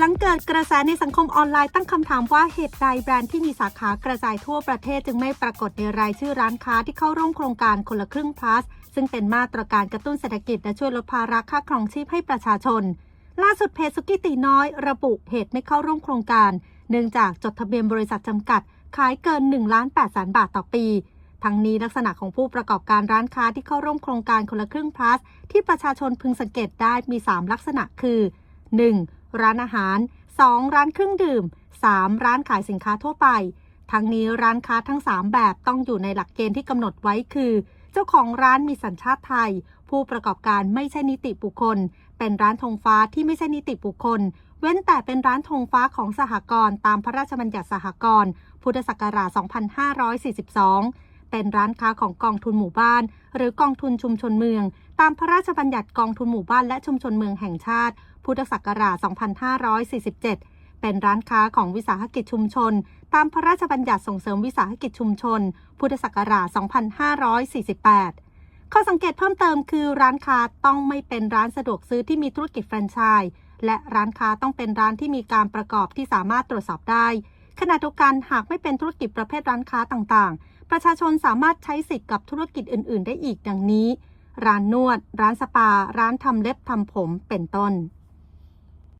หลังเกิดกระแสในสังคมออนไลน์ตั้งคำถามว่าเหตุใดแบรนด์ที่มีสาขากระจายทั่วประเทศจึงไม่ปรากฏในรายชื่อร้านค้าที่เข้าร่วมโครงการคนละครึ่ง plus ซึ่งเป็นมาตรการกระตุ้นเศรษฐกิจและช่วยลดภาระค่าครองชีพให้ประชาชน ล่าสุดเพจสุกี้ตีน้อย ระบุเหตุไม่เข้าร่วมโครงการ เนื่องจากจดทะเบียนบริษัทจำกัด ขายเกิน1ล้าน8แสนบาทต่อปีทั้งนี้ลักษณะของผู้ประกอบการร้านค้าที่เข้าร่วมโครงการคนละครึ่ง plus ที่ประชาชนพึงสังเกตได้มี 3 ลักษณะคือ 1. ร้านอาหาร 2. ร้านเครื่องดื่ม 3. ร้านขายสินค้าทั่วไป ทั้งนี้ร้านค้าทั้ง 3 แบบต้องอยู่ในหลักเกณฑ์ที่กำหนดไว้คือ เจ้าของร้านมีสัญชาติไทย ผู้ประกอบการไม่ใช่นิติบุคคล เป็นร้านธงฟ้าที่ไม่ใช่นิติบุคคล เว้นแต่เป็นร้านธงฟ้าของสหกรณ์ตามพระราชบัญญัติสหกรณ์พุทธศักราช 2542 เป็นร้านค้าของกองทุนหมู่บ้าน หรือกองทุนชุมชนเมือง ตามพระราชบัญญัติกองทุนหมู่บ้านและชุมชนเมืองแห่งชาติ พุทธศักราช 2547 เป็นร้านค้าของวิสาหกิจชุมชน ตามพระราชบัญญัติส่งเสริมวิสาหกิจชุมชน พุทธศักราช 2548 ข้อสังเกตเพิ่มเติมคือร้านค้าต้องไม่เป็นร้านสะดวกซื้อที่มีธุรกิจแฟรนไชส์และร้านค้าต้องเป็นร้านที่มีการประกอบที่สามารถตรวจสอบได้ ขณะเดียวกันหากไม่เป็นธุรกิจประเภทร้านค้าต่างๆ ประชาชนสามารถใช้สิทธิ์กับธุรกิจอื่น ๆ ได้อีกดังนี้ ร้านนวด ร้านสปา ร้านทำเล็บทำผม เป็นต้น